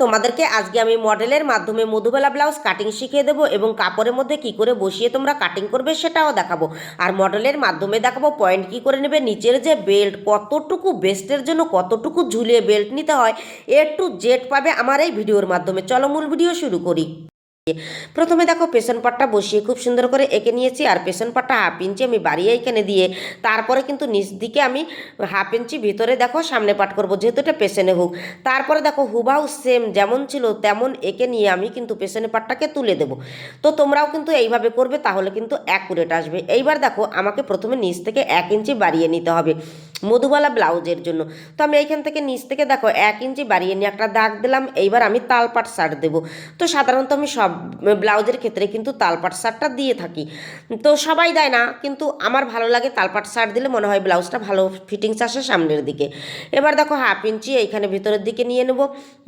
তোমাদেরকে আজকে আমি মডেলের মাধ্যমে মধুবেলা ব্লাউজ কাটিং শিখিয়ে দেবো এবং কাপড়ের মধ্যে কি করে বসিয়ে তোমরা কাটিং করবে সেটাও দেখাবো। আর মডেলের মাধ্যমে দেখাবো পয়েন্ট কি করে নেবে, নিচের যে বেল্ট কতটুকু বেস্টের জন্য কতটুকু ঝুলিয়ে বেল্ট নিতে হয় এ টু জেড পাবে আমার এই ভিডিওর মাধ্যমে। চলো মূল ভিডিও শুরু করি। প্রথমে দেখো পেছন পাটটা বসিয়ে খুব সুন্দর করে এঁকে নিয়েছি আর পেছন পাটটা হাফ ইঞ্চি আমি বাড়িয়ে এখানে দিয়ে তারপরে কিন্তু নিচ দিকে আমি হাফ ইঞ্চি ভিতরে দেখো সামনে পাট করব, যেহেতু এটা পেছনে হোক। তারপরে দেখো হুবাহু সেম যেমন ছিল তেমন এঁকে নিয়ে আমি কিন্তু পেছনে পাটটাকে তুলে দেবো। তো তোমরাও কিন্তু এইভাবে করবে, তাহলে কিন্তু অ্যাকুরেট আসবে। এইবার দেখো আমাকে প্রথমে নিচ থেকে এক ইঞ্চি বাড়িয়ে নিতে হবে। মধুবালা ব্লাউজের জন্য। তো আমি এইখান থেকে নিচ থেকে দেখো, এক ইঞ্চি বাড়িয়ে নিয়ে একটা দাগ দিলাম, এইবার আমি তালপাট শার্ট দেবো। তো সাধারণত আমি সব ব্লাউজের ক্ষেত্রে কিন্তু তালপাট শার্টটা দিয়ে থাকি। তো সবাই দেয় না, কিন্তু আমার ভালো লাগে তালপাট শার্ট দিলে মনে হয় ব্লাউজটা ভালো ফিটিংস আসে সামনের দিকে। এবার দেখো হাফ ইঞ্চি এইখানে ভিতরের দিকে নিয়ে নেব,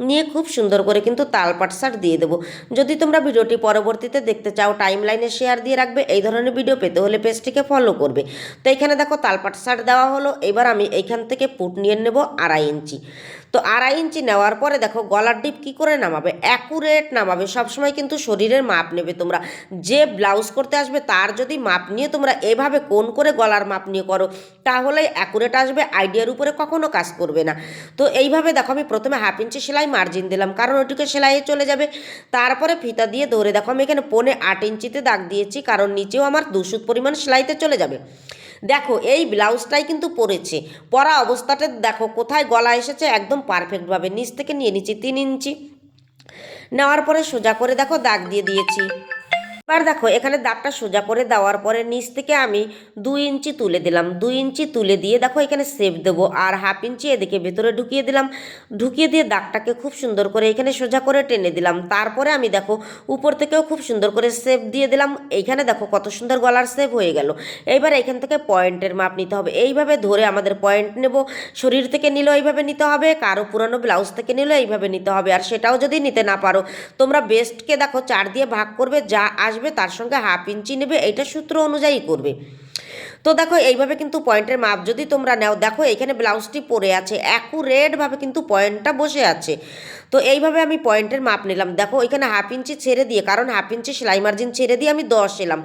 নিয়ে খুব সুন্দর করে কিন্তু তালপাট শার্ট দিয়ে দেবো। যদি তোমরা ভিডিওটি পরবর্তীতে দেখতে চাও টাইম লাইনে শেয়ার দিয়ে রাখবে, এই ধরনের ভিডিও পেতে হলে পেজটিকে ফলো করবে। তো এখানে দেখো তালপাট শার্ট দেওয়া হলো, এবার আমি এইখান থেকে পুট নিয়ে নেব আড়াই ইঞ্চি। তো আড়াই ইঞ্চি নেওয়ার পরে দেখো গলার ডিপ কী করে নামাবে? অ্যাকুরেট নামাবে। সবসময় কিন্তু শরীরের মাপ নেবে তোমরা। যে ব্লাউজ করতে আসবে তার যদি মাপ নিয়ে তোমরা এভাবে কোন করে গলার মাপ নিয়ে করো তাহলে অ্যাকুরেট আসবে, আইডিয়ার উপরে কখনো কাজ করবে না। তো এইভাবে দেখো আমি প্রথমে হাফ ইঞ্চি সেলাই মার্জিন দিলাম, কারণ ওটিকে সেলাইয়ে চলে যাবে। তারপরে ফিতা দিয়ে ধরে দেখো আমি এখানে পনে আট ইঞ্চিতে দাগ দিয়েছি, কারণ নিচেও আমার দুশুদ পরিমাণ সেলাইতে চলে যাবে। দেখো, এই ব্লাউজটাই কিন্তু পরেছে। পরা অবস্থাটা দেখো, কোথায় গলা এসেছে একদম পারফেক্টভাবে নিচ থেকে নিয়ে নিচ্ছি তিন ইঞ্চি। নেওয়ার পরে সোজা করে দেখো দাগ দিয়ে দিয়েছি। এবার দেখো, এখানে দাগটা সোজা করে দেওয়ার পরে নিচ থেকে আমি দুই ইঞ্চি তুলে দিলাম। দুই ইঞ্চি তুলে দিয়ে দেখো, এখানে সেপ দেবো আর হাফ ইঞ্চি এদিকে ভেতরে ঢুকিয়ে দিলাম। ঢুকিয়ে দিয়ে দাগটাকে খুব সুন্দর করে এখানে সোজা করে টেনে দিলাম। তারপরে আমি দেখো, উপর থেকেও খুব সুন্দর করে সেপ দিয়ে দিলাম। এইখানে দেখো, কত সুন্দর গলার সেপ হয়ে গেল। এইবার এখান থেকে পয়েন্টের মাপ নিতে হবে। এইভাবে ধরে আমাদের পয়েন্ট নেব। শরীর থেকে নিলেও এইভাবে নিতে হবে, কারও পুরানো ব্লাউজ থেকে নিলেও এইভাবে নিতে হবে। আর সেটাও যদি নিতে না পারো, তোমরা বেস্টকে দেখো, চার দিয়ে ভাগ করবে, যা আসবে তার সঙ্গে হাফ ইঞ্চি নেবে এটা সূত্র অনুযায়ী করবে। তো দেখো, এইভাবে কিন্তু পয়েন্টের মাপ যদি তোমরা নাও, দেখো এখানে ব্লাউজটি পরে আছে, অ্যাকুরেটভাবে কিন্তু পয়েন্টটা বসে আছে। তো এইভাবে আমি পয়েন্টের মাপ নিলাম। দেখো, এখানে হাফ ইঞ্চি ছেড়ে দিয়ে, কারণ হাফ ইঞ্চি সেলাই মার্জিন ছেড়ে দিয়ে আমি দশ এলাম।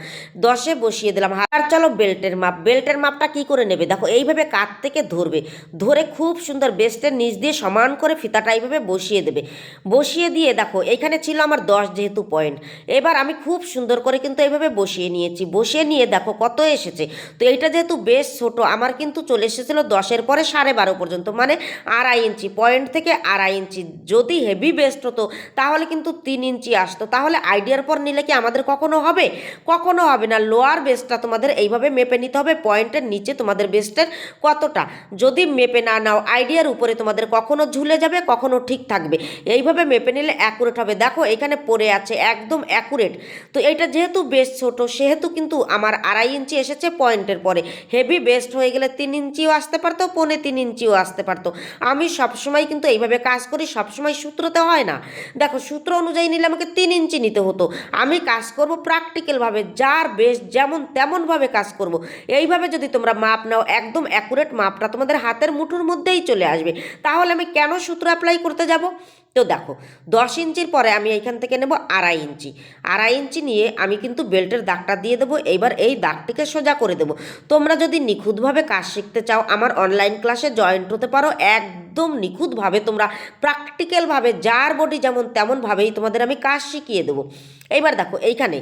দশে বসিয়ে দিলাম। আর চলো বেল্টের মাপ। বেল্টের মাপটা কি করে নেবে? দেখো, এইভাবে কাত থেকে ধরবে। ধরে খুব সুন্দর বেস্টের নিচ দিয়ে সমান করে ফিতাটা এইভাবে বসিয়ে দেবে। বসিয়ে দিয়ে দেখো, এখানে ছিল আমার দশ যেহেতু পয়েন্ট। এবার আমি খুব সুন্দর করে কিন্তু এইভাবে বসিয়ে নিয়েছি। বসিয়ে নিয়ে দেখো কত এসেছে। তো এইটা যেহেতু বেশ ছোট, আমার কিন্তু চলে এসেছিল দশের পরে সাড়ে বারো পর্যন্ত মানে আড়াই ইঞ্চি পয়েন্ট থেকে আড়াই ইঞ্চি। যদি হেভি বেস্ট হতো, তাহলে কিন্তু তিন ইঞ্চি আসতো। তাহলে আইডিয়ার পর নিলে কি আমাদের কখনো হবে? কখনো হবে না। লোয়ার বেস্টটা তোমাদের এইভাবে মেপে নিতে হবে পয়েন্টের নিচে তোমাদের বেস্টের কতটা। যদি মেপে না নাও আইডিয়ার উপরে তোমাদের কখনো ঝুলে যাবে, কখনো ঠিক থাকবে। এইভাবে মেপে নিলে অ্যাকুরেট হবে। দেখো, এখানে পড়ে আছে একদম অ্যাকুরেট তো এটা যেহেতু বেশ ছোট, সেহেতু কিন্তু আমার আড়াই ইঞ্চি এসেছে পয়েন্টের পরে। হেভি বেস্ট হয়ে গেলে তিন ইঞ্চিও আসতে পারতো, পৌনে তিন ইঞ্চিও আসতে পারতো। আমি সবসময় কিন্তু এইভাবে কাজ করি, সবসময় সূত্রতে হয় না। দেখো, সূত্র অনুযায়ী নিলে আমাকে তিন ইঞ্চি নিতে হতো। আমি কাজ করব প্র্যাকটিক্যালভাবে যার বেশ যেমন তেমনভাবে কাজ করব। এইভাবে যদি তোমরা মাপ নাও, একদম অ্যাকুরেট মাপটা তোমাদের হাতের মুঠোর মধ্যেই চলে আসবে। তাহলে আমি কেন সূত্র অ্যাপ্লাই করতে যাব? তো দেখো, দশ ইঞ্চির পরে আমি এইখান থেকে নেব আড়াই ইঞ্চি। আড়াই ইঞ্চি নিয়ে আমি কিন্তু বেল্টের দাগটা দিয়ে দেবো, এইবার এই দাগটিকে সোজা করে দেবো। তোমরা যদি নিখুঁতভাবে কাজ শিখতে চাও, আমার অনলাইন ক্লাসে জয়েন্ট হতে পারো একদম নিখুঁতভাবে তোমরা প্র্যাকটিক্যালভাবে যার বডি যেমন তেমনভাবেই তোমাদের আমি কাজ শিখিয়ে দেবো। এইবার দেখো, এইখানে,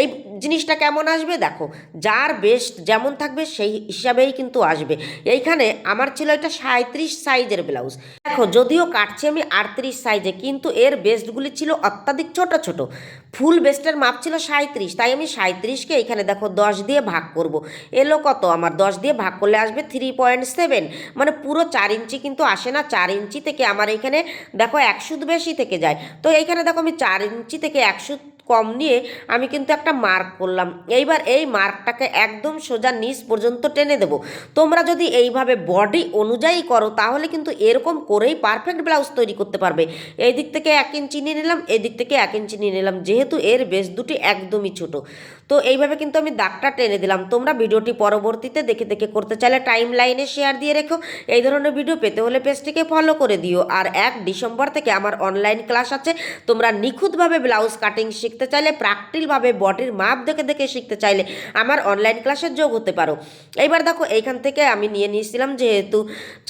এই জিনিসটা কেমন আসবে? দেখো, যার বেস্ট যেমন থাকবে সেই হিসাবেই কিন্তু আসবে। এইখানে আমার ছিল একটা সাঁত্রিশ সাইজের ব্লাউজ দেখো, যদিও কাটছি আমি আটত্রিশ সাইজে, কিন্তু এর বেস্টগুলি ছিল অত্যাধিক ছোট ছোট। ফুল বেস্টের মাপ ছিল সাঁত্রিশ তাই আমি সাঁত্রিশকে এখানে দেখো দশ দিয়ে ভাগ করব। এলো কত? আমার দশ দিয়ে ভাগ করলে আসবে থ্রি পয়েন্ট সেভেন মানে পুরো চার ইঞ্চি কিন্তু আসে না, চার ইঞ্চি থেকে আমার এখানে দেখো একশো বেশি থেকে যায়। তো এইখানে দেখো আমি চার ইঞ্চি থেকে একশো কম নিয়ে আমি কিন্তু একটা মার্ক করলাম। এইবার এই মার্কটাকে একদম সোজা নিচ পর্যন্ত টেনে দেবো। তোমরা যদি এইভাবে বডি অনুযায়ী করো, তাহলে কিন্তু এরকম করেই পারফেক্ট ব্লাউজ তৈরি করতে পারবে। এই দিক থেকে এক ইঞ্চি নিয়ে নিলাম, এই দিক থেকে এক ইঞ্চি নিয়ে নিলাম, যেহেতু এর বেশ দুটি একদমই ছোট। তো এইভাবে কিন্তু আমি দাগটা টেনে দিলাম। তোমরা ভিডিওটি পরবর্তীতে দেখে দেখে করতে চাইলে টাইম লাইনে শেয়ার দিয়ে রেখো। এই ধরনের ভিডিও পেতে হলে পেজটিকে ফলো করে দিও। আর এক ডিসেম্বর থেকে আমার অনলাইন ক্লাস আছে। তোমরা নিখুঁতভাবে ব্লাউজ কাটিং শিখতে চাইলে প্র্যাকটিলভাবে বডির মাপ দেখে দেখে শিখতে চাইলে আমার অনলাইন ক্লাসে যোগ হতে পারো। এইবার দেখো, এইখান থেকে আমি নিয়ে নিয়েছিলাম যেহেতু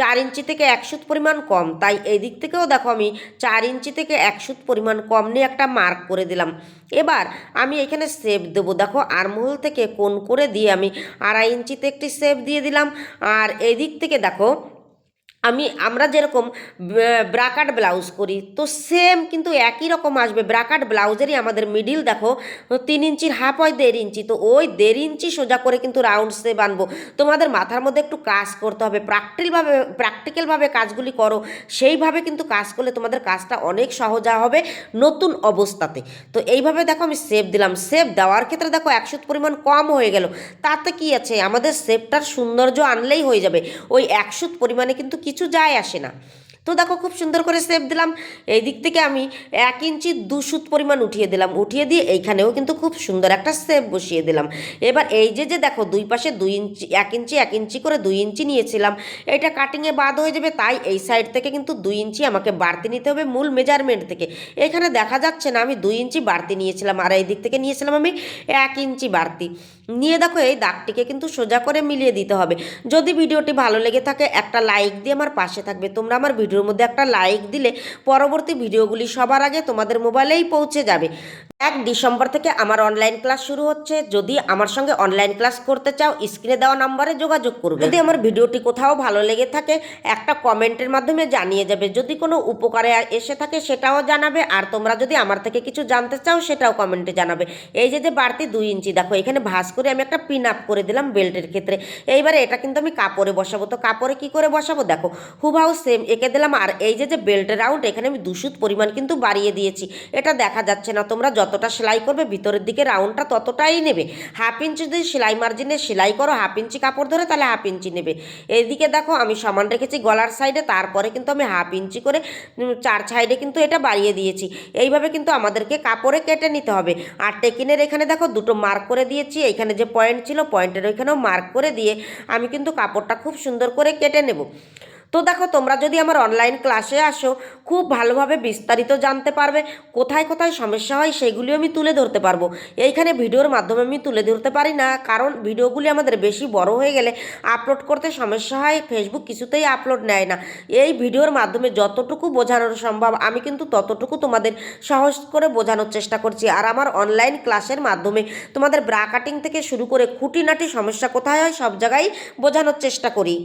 চার ইঞ্চি থেকে এক সুত পরিমাণ কম, তাই এই দিক থেকেও দেখো আমি চার ইঞ্চি থেকে এক সুত পরিমাণ কম নিয়ে একটা মার্ক করে দিলাম। এবার আমি এখানে সেভ দেবো। দেখো আরমহল থেকে কোন করে দিয়ে আমি আড়াই ইঞ্চিতে একটি সেভ দিয়ে দিলাম। আর এদিক থেকে দেখো আমি, আমরা যেরকম ব্রাকাট ব্লাউজ করি, তো সেম কিন্তু একই রকম আসবে। ব্রাকাট ব্লাউজেরই আমাদের মিডিল দেখো, তিন ইঞ্চির হাফ হয় দেড় ইঞ্চি, তো ওই দেড় ইঞ্চি সোজা করে কিন্তু রাউন্ড সেপ আনব তোমাদের মাথার মধ্যে একটু কাজ করতে হবে প্র্যাকটিক্যালভাবে প্র্যাকটিক্যালভাবে কাজগুলি করো, সেইভাবে কিন্তু কাজ করলে তোমাদের কাজটা অনেক সহজা হবে নতুন অবস্থাতে। তো এইভাবে দেখো, আমি সেভ দিলাম। সেভ দেওয়ার ক্ষেত্রে দেখো একশো পরিমাণ কম হয়ে গেল। তাতে কি আছে? আমাদের সেভটার সৌন্দর্য আনলেই হয়ে যাবে। ওই একশো পরিমাণে কিন্তু কিছু যায় আসে না। তো দেখো খুব সুন্দর করে সেভ দিলাম। এই দিক থেকে আমি এক ইঞ্চি দু সুত পরিমাণ উঠিয়ে দিলাম। উঠিয়ে দিয়ে এইখানেও কিন্তু খুব সুন্দর একটা সেভ বসিয়ে দিলাম। এবার এই যে যে দেখো দুই পাশে দুই ইঞ্চি, এক ইঞ্চি এক ইঞ্চি করে দুই ইঞ্চি নিয়েছিলাম। এটা কাটিংয়ে বাদ হয়ে যাবে, তাই এই সাইড থেকে কিন্তু দুই ইঞ্চি আমাকে বাড়তি নিতে হবে মূল মেজারমেন্ট থেকে। এখানে দেখা যাচ্ছে না আমি দুই ইঞ্চি বাড়তি নিয়েছিলাম, আর এই দিক থেকে নিয়েছিলাম আমি এক ইঞ্চি বাড়তি। নিয়ে দেখো, এই দাগটিকে কিন্তু সোজা করে মিলিয়ে দিতে হবে। যদি ভিডিওটি ভালো লেগে থাকে, একটা লাইক দিয়ে আমার পাশে থাকবে। তোমরা আমার ভিডিওর মধ্যে একটা লাইক দিলে পরবর্তী ভিডিওগুলি সবার আগে তোমাদের মোবাইলেই পৌঁছে যাবে। এক ডিসেম্বর থেকে আমার অনলাইন ক্লাস শুরু হচ্ছে। যদি আমার সঙ্গে অনলাইন ক্লাস করতে চাও স্ক্রিনে দেওয়া নাম্বারে যোগাযোগ করবে। যদি আমার ভিডিওটি কোথাও ভালো লেগে থাকে, একটা কমেন্টের মাধ্যমে জানিয়ে যাবে। যদি কোনো উপকারে এসে থাকে, সেটাও জানাবে। আর তোমরা যদি আমার থেকে কিছু জানতে চাও, সেটাও কমেন্টে জানাবে। এই যে যে বাড়তি দুই ইঞ্চি, দেখো, এখানে ভাঁজ করে আমি একটা পিন আপ করে দিলাম বেল্টের ক্ষেত্রে। এইবারে এটা কিন্তু আমি কাপড়ে বসাবো। তো কাপড়ে কি করে বসাবো? দেখো হুবাও সেম এঁকে দিলাম। আর এই যে যে বেল্টের রাউন্ড এখানে আমি দুশুত পরিমাণ কিন্তু বাড়িয়ে দিয়েছি। এটা দেখা যাচ্ছে না। তোমরা যতটা সেলাই করবে, ভিতরের দিকে রাউন্ডটা ততটাই নেবে। হাফ ইঞ্চি যদি সেলাই মার্জিনে সেলাই করো হাফ ইঞ্চি কাপড় ধরে, তাহলে হাফ ইঞ্চি নেবে। এইদিকে দেখো, আমি সমান রেখেছি গলার সাইডে তারপরে কিন্তু আমি হাফ ইঞ্চি করে চার সাইডে কিন্তু এটা বাড়িয়ে দিয়েছি। এইভাবে কিন্তু আমাদেরকে কাপড়ে কেটে নিতে হবে। আর টেকিনের এখানে দেখো, দুটো মার্ক করে দিয়েছি। এখানে যে পয়েন্ট ছিল পয়েন্টের ওইখানেও মার্ক করে দিয়ে আমি কিন্তু কাপড়টা খুব সুন্দর করে কেটে নেব। তো দেখো, তোমরা যদি আমার অনলাইন ক্লাসে আসো, খুব ভালোভাবে বিস্তারিত জানতে পারবে, কোথায় কোথায় সমস্যা হয় সেগুলি আমি তুলে ধরতে পারব। এইখানে ভিডিওর মাধ্যমে আমি তুলে ধরতে পারি না, কারণ ভিডিওগুলি আমাদের বেশি বড় হয়ে গেলে আপলোড করতে সমস্যা হয় ফেসবুক কিছুতেই আপলোড নেয় না। এই ভিডিওর মাধ্যমে যতটুকু বোঝানোর সম্ভব, আমি কিন্তু ততটুকু তোমাদের সহজ করে বোঝানোর চেষ্টা করছি। আর আমার অনলাইন ক্লাসের মাধ্যমে তোমাদের ব্রা কাটিং থেকে শুরু করে খুঁটিনাটি সমস্যা কোথায় হয় সব জায়গায় বোঝানোর চেষ্টা করি।